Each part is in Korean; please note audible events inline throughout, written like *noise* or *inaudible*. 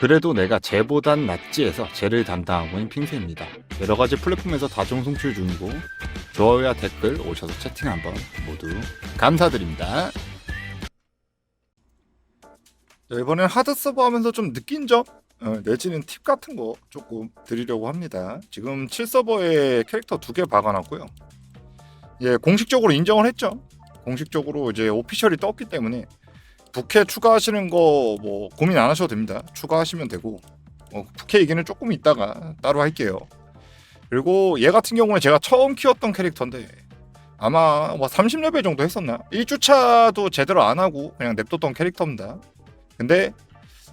그래도 내가 쟤보단 낫지 해서 쟤를 담당하고 있는 핑세입니다. 여러 가지 플랫폼에서 다중 송출 중이고 좋아요와 댓글 오셔서 채팅 한번 모두 감사드립니다. 이번엔 하드 서버 하면서 좀 느낀 점 어, 내지는 팁 같은 거 조금 드리려고 합니다. 지금 7서버에 캐릭터 두 개 박아놨고요. 예, 공식적으로 인정을 했죠. 공식적으로 이제 오피셜이 떴기 때문에 부캐 추가하시는 거 뭐 고민 안 하셔도 됩니다. 추가하시면 되고 어, 부캐 얘기는 조금 이따가 따로 할게요. 그리고 얘 같은 경우는 제가 처음 키웠던 캐릭터인데 아마 뭐 30레벨 정도 했었나? 1주차도 제대로 안 하고 그냥 냅뒀던 캐릭터입니다. 근데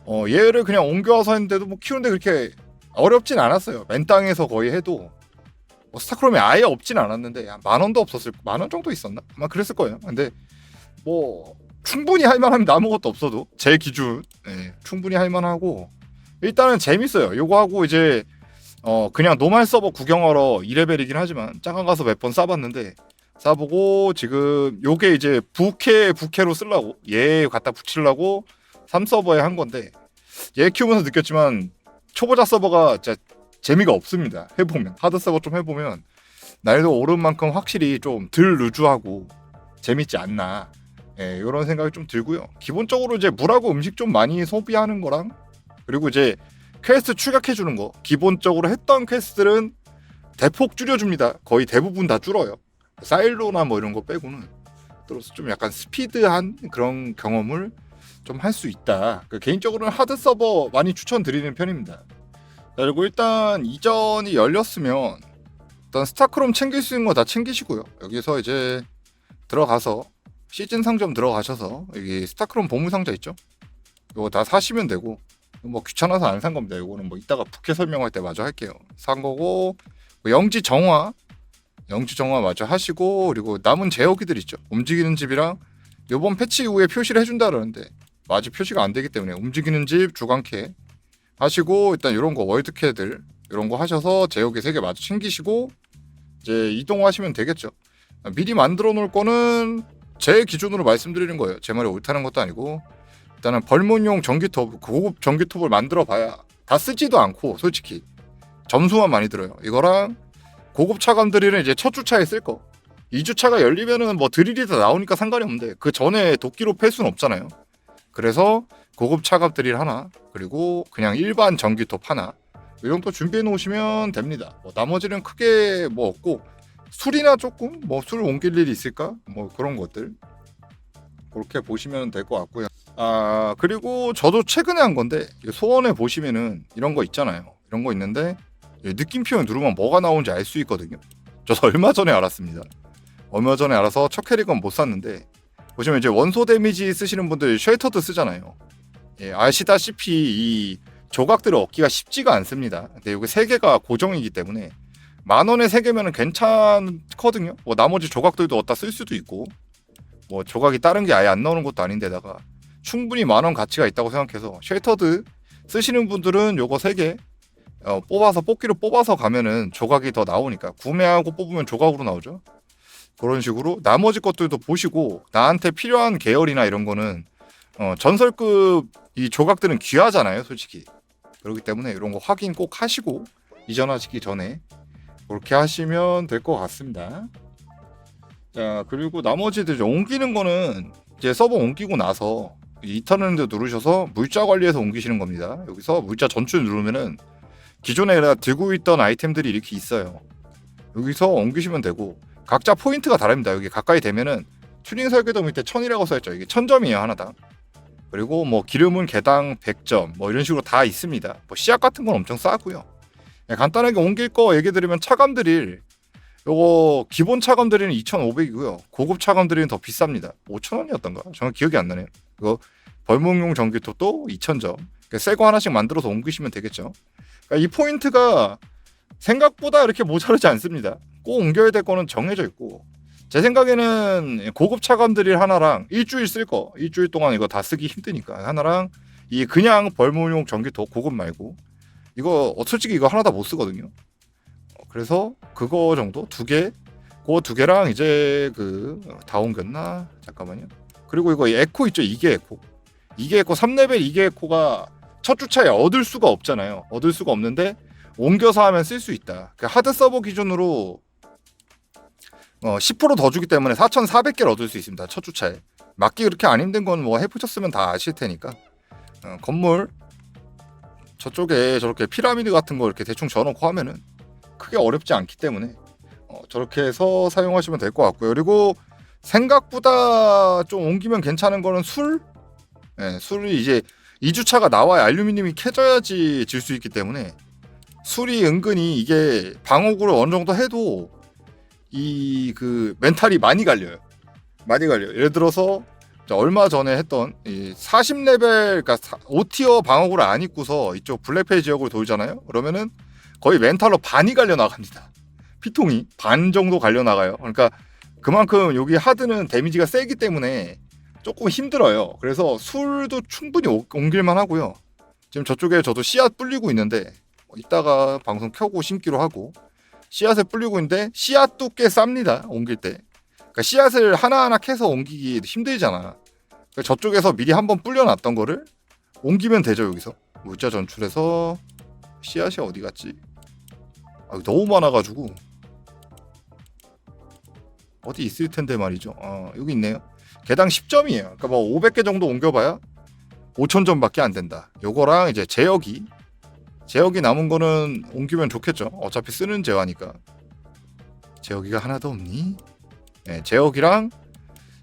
어, 얘를 그냥 옮겨와서 했는데도 뭐 키우는데 그렇게 어렵진 않았어요. 맨 땅에서 거의 해도 뭐 스타크롬이 아예 없진 않았는데 만 원도 없었을 만 원 정도 있었나? 아마 그랬을 거예요. 근데 뭐 충분히 할 만합니다. 아무것도 없어도 제 기준 네, 충분히 할 만하고 일단은 재밌어요. 요거 하고 이제 어 그냥 노말 서버 구경하러 2레벨이긴 하지만 짱가 가서 몇 번 싸봤는데 싸보고 지금 요게 이제 부캐 부캐로 쓰려고 얘 갖다 붙이려고 3서버에 한 건데 얘 키우면서 느꼈지만 초보자 서버가 진짜 재미가 없습니다. 해보면 하드 서버 좀 해보면 난이도 오른 만큼 확실히 좀 덜 루즈하고 재밌지 않나 예, 이런 생각이 좀 들고요. 기본적으로 이제 물하고 음식 좀 많이 소비하는 거랑 그리고 이제 퀘스트 출격해 주는 거 기본적으로 했던 퀘스트들은 대폭 줄여줍니다. 거의 대부분 다 줄어요. 사일로나 뭐 이런 거 빼고는 들어서 좀 약간 스피드한 그런 경험을 좀 할 수 있다. 그 개인적으로는 하드 서버 많이 추천드리는 편입니다. 그리고 일단 이전이 열렸으면 일단 스타크롬 챙길 수 있는 거 다 챙기시고요. 여기서 이제 들어가서 시즌 상점 들어가셔서 여기 스타크롬 보물 상자 있죠? 이거 다 사시면 되고 뭐 귀찮아서 안 산 겁니다. 이거는 뭐 이따가 부캐 설명할 때 마저 할게요. 산 거고 뭐 영지 정화 영지 정화 마저 하시고 그리고 남은 제어기들 있죠. 움직이는 집이랑 요번 패치 이후에 표시를 해준다 그러는데 아직 표시가 안 되기 때문에 움직이는 집 주간캐 하시고 일단 이런 거 월드캐들 이런 거 하셔서 제어기 세개 마저 챙기시고 이제 이동하시면 되겠죠. 미리 만들어 놓을 거는 제 기준으로 말씀드리는 거예요. 제 말이 옳다는 것도 아니고 일단은 벌문용 전기톱 고급 전기톱을 만들어 봐야 다 쓰지도 않고 솔직히 점수만 많이 들어요. 이거랑 고급 차감 드릴은 이제 첫 주차에 쓸 거. 2주차가 열리면은 뭐 드릴이 다 나오니까 상관이 없는데 그 전에 도끼로 팰 수는 없잖아요. 그래서 고급 차갑 드릴 하나 그리고 그냥 일반 전기톱 하나 이 정도 준비해 놓으시면 됩니다. 뭐 나머지는 크게 뭐 없고 술이나 조금 뭐 술 옮길 일이 있을까 뭐 그런 것들 그렇게 보시면 될 것 같고요. 아 그리고 저도 최근에 한 건데 소원에 보시면은 이런 거 있잖아요. 이런 거 있는데 느낌표 누르면 뭐가 나오는지 알 수 있거든요. 저도 *laughs* 얼마 전에 알았습니다. 얼마 전에 알아서 첫 캐릭은 못 샀는데 보시면 이제 원소 데미지 쓰시는 분들 쉘터도 쓰잖아요. 예, 아시다시피 이 조각들을 얻기가 쉽지가 않습니다. 근데 여기 세 개가 고정이기 때문에 만 원에 세 개면은 괜찮거든요. 뭐 나머지 조각들도 얻다 쓸 수도 있고 뭐 조각이 다른 게 아예 안 나오는 것도 아닌데다가 충분히 만 원 가치가 있다고 생각해서 쉘터드 쓰시는 분들은 요거 세개 어, 뽑아서 뽑기로 뽑아서 가면은 조각이 더 나오니까 구매하고 뽑으면 조각으로 나오죠. 그런 식으로 나머지 것들도 보시고 나한테 필요한 계열이나 이런 거는 어, 전설급 이 조각들은 귀하잖아요, 솔직히. 그렇기 때문에 이런 거 확인 꼭 하시고 이전하시기 전에 그렇게 하시면 될 것 같습니다. 자 그리고 나머지들 이제 옮기는 거는 이제 서버 옮기고 나서 이터널랜드 누르셔서 물자 관리해서 옮기시는 겁니다. 여기서 물자 전출 누르면은 기존에 내가 들고 있던 아이템들이 이렇게 있어요. 여기서 옮기시면 되고 각자 포인트가 다릅니다. 여기 가까이 되면은 튜닝 설계도 밑에 1000이라고 써있죠. 이게 1000점이에요 하나당. 그리고 뭐 기름은 개당 100점 뭐 이런 식으로 다 있습니다. 뭐 씨앗 같은 건 엄청 싸고요. 네, 간단하게 옮길 거 얘기 드리면 차감 드릴 요거 기본 차감 드릴은 2,500이고요. 고급 차감 드릴은 더 비쌉니다. 5,000원이었던가? 정확히 기억이 안 나네요. 이거 벌목용 전기톱도 2,000점. 새거 하나씩 만들어서 옮기시면 되겠죠. 그러니까 이 포인트가 생각보다 이렇게 모자르지 않습니다. 꼭 옮겨야 될 거는 정해져 있고 제 생각에는 고급 차감 드릴 하나랑 일주일 쓸 거, 일주일 동안 이거 다 쓰기 힘드니까 하나랑 이 그냥 벌무용 전기톱 고급 말고 이거 어, 솔직히 이거 하나 다 못 쓰거든요. 어, 그래서 그거 정도 두 개, 그거 두 개랑 이제 그 다 옮겼나? 잠깐만요. 그리고 이거 에코 있죠? 이게 에코. 이게 에코 3레벨 이게 에코가 첫 주차에 얻을 수가 없잖아요. 얻을 수가 없는데 옮겨서 하면 쓸 수 있다. 그 하드 서버 기준으로 어, 10%더 주기 때문에 4,400개를 얻을 수 있습니다. 첫 주차에. 맞기 그렇게 안 힘든 건 뭐 해보셨으면 다 아실 테니까. 어, 건물 저쪽에 저렇게 피라미드 같은 거 이렇게 대충 져놓고 하면은 크게 어렵지 않기 때문에 어, 저렇게 해서 사용하시면 될 것 같고요. 그리고 생각보다 좀 옮기면 괜찮은 거는 술. 예, 술이 이제 2주차가 나와야 알루미늄이 캐져야지 질 수 있기 때문에 술이 은근히 이게 방어구를 어느 정도 해도 이 그 멘탈이 많이 갈려요. 많이 갈려요. 예를 들어서 자, 얼마 전에 했던 이 40레벨 그러니까 5티어 방어구를 안 입고서 이쪽 블랙페이 지역으로 돌잖아요. 그러면은 거의 멘탈로 반이 갈려 나갑니다. 피통이 반 정도 갈려 나가요. 그러니까 그만큼 여기 하드는 데미지가 세기 때문에 조금 힘들어요. 그래서 술도 충분히 오- 옮길만 하고요. 지금 저쪽에 저도 씨앗 불리고 있는데 어, 이따가 방송 켜고 심기로 하고 씨앗을 불리고 있는데 씨앗도 꽤 쌉니다. 옮길 때. 그러니까 씨앗을 하나하나 캐서 옮기기 힘들잖아. 그러니까 저쪽에서 미리 한번 불려놨던 거를 옮기면 되죠 여기서. 물자 전출해서 씨앗이 어디 갔지? 아, 너무 많아가지고 어디 있을 텐데 말이죠. 어, 여기 있네요. 개당 10점이에요. 그러니까 뭐 500개 정도 옮겨봐야 5,000점밖에 안 된다. 요거랑 이제 제어기 제어기 남은 거는 옮기면 좋겠죠. 어차피 쓰는 제어니까. 제어기가 하나도 없니? 네, 제어기랑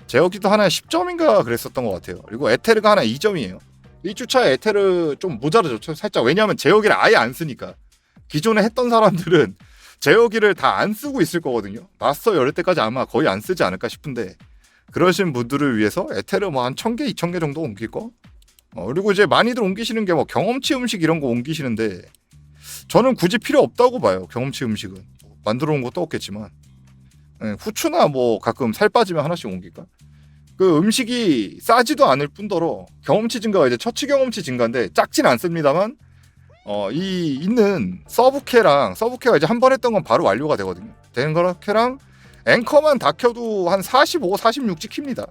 제어기도 하나에 10점인가 그랬었던 것 같아요. 그리고 에테르가 하나 2점이에요. 1주차에 에테르 좀 모자르죠. 저 살짝 왜냐하면 제어기를 아예 안 쓰니까. 기존에 했던 사람들은 제어기를 다 안 쓰고 있을 거거든요. 마스터 열릴 때까지 아마 거의 안 쓰지 않을까 싶은데 그러신 분들을 위해서 에테르 뭐한 1000개, 2000개 정도 옮길 거? 어, 그리고 이제 많이들 옮기시는 게 뭐 경험치 음식 이런 거 옮기시는데 저는 굳이 필요 없다고 봐요. 경험치 음식은 만들어 온 것도 없겠지만 예, 후추나 뭐 가끔 살 빠지면 하나씩 옮길까? 그 음식이 싸지도 않을 뿐더러 경험치 증가가 이제 처치 경험치 증가인데 작진 않습니다만 어, 이 있는 서브캐랑 서브캐가 이제 한 번 했던 건 바로 완료가 되거든요. 되는 거랑캐랑 앵커만 다 켜도 한 45, 46 찍힙니다.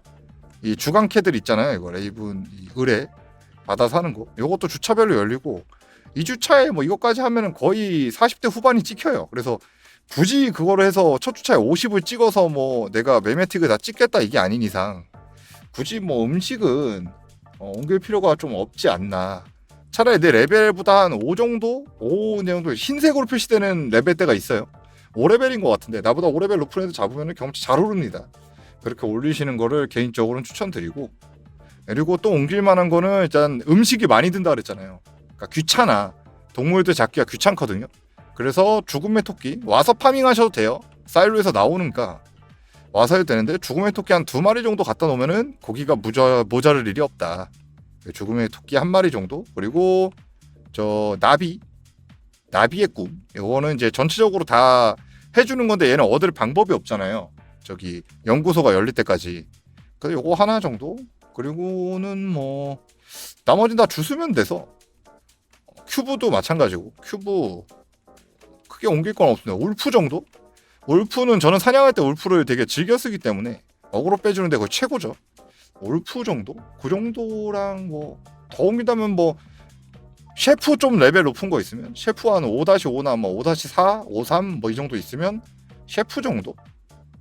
이 주간 캐들 있잖아요. 이거 레이븐 이 의뢰 받아서 하는 거. 요것도 주차별로 열리고 이 주차에 뭐 이것까지 하면은 거의 40대 후반이 찍혀요. 그래서 굳이 그거를 해서 첫 주차에 50을 찍어서 뭐 내가 매매틱을 다 찍겠다 이게 아닌 이상 굳이 뭐 음식은 어, 옮길 필요가 좀 없지 않나. 차라리 내 레벨보다 한 5 정도? 5 정도 흰색으로 표시되는 레벨대가 있어요. 5레벨인 것 같은데 나보다 5레벨 높은 애들 잡으면 경험치 잘 오릅니다. 그렇게 올리시는 거를 개인적으로는 추천드리고 그리고 또 옮길 만한 거는 일단 음식이 많이 든다 그랬잖아요. 그러니까 귀찮아. 동물들 잡기가 귀찮거든요. 그래서 죽음의 토끼 와서 파밍하셔도 돼요. 사일로에서 나오는가? 와서 해도 되는데 죽음의 토끼 한 두 마리 정도 갖다 놓으면은 고기가 무자, 모자랄 일이 없다. 죽음의 토끼 한 마리 정도? 그리고 저 나비 나비의 꿈. 이거는 이제 전체적으로 다 해주는 건데 얘는 얻을 방법이 없잖아요. 저기 연구소가 열릴 때까지. 그래서 요거 하나 정도? 그리고는 뭐 나머지는 다 주스면 돼서. 큐브도 마찬가지고. 큐브 크게 옮길 건 없습니다. 울프 정도? 울프는 저는 사냥할 때 울프를 되게 즐겨 쓰기 때문에 어그로 빼주는데 거의 최고죠. 울프 정도? 그 정도랑 뭐 더 옮긴다면 뭐 셰프 좀 레벨 높은 거 있으면 셰프 한 5-5나 뭐 5-4, 5-3 뭐 이 정도 있으면 셰프 정도?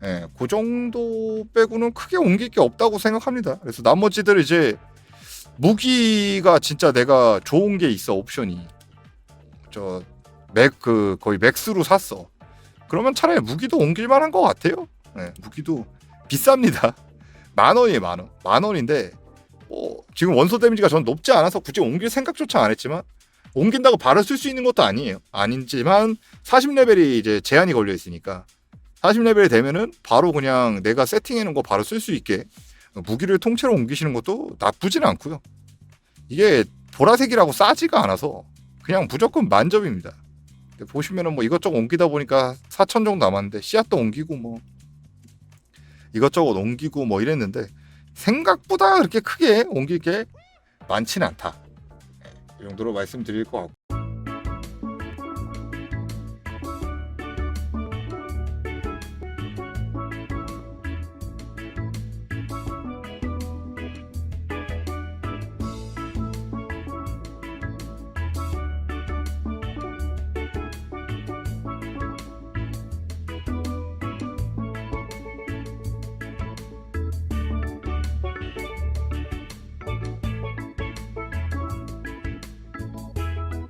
예, 그 정도 빼고는 크게 옮길 게 없다고 생각합니다. 그래서 나머지들 이제 무기가 진짜 내가 좋은 게 있어 옵션이 저 맥 그 거의 맥스로 샀어. 그러면 차라리 무기도 옮길 만한 것 같아요. 예, 무기도 비쌉니다. 만 원이에요 만 원. 만 원인데 뭐 지금 원소 데미지가 전 높지 않아서 굳이 옮길 생각조차 안 했지만 옮긴다고 바로 쓸 수 있는 것도 아니에요. 아니지만 40레벨이 이제 제한이 걸려 있으니까 40레벨이 되면은 바로 그냥 내가 세팅해 놓은 거 바로 쓸 수 있게 무기를 통째로 옮기시는 것도 나쁘진 않고요. 이게 보라색이라고 싸지가 않아서 그냥 무조건 만점입니다. 근데 보시면은 뭐 이것저것 옮기다 보니까 4천 정도 남았는데 씨앗도 옮기고 뭐 이것저것 옮기고 뭐 이랬는데 생각보다 그렇게 크게 옮길 게 많지는 않다. 이 정도로 말씀드릴 것 같고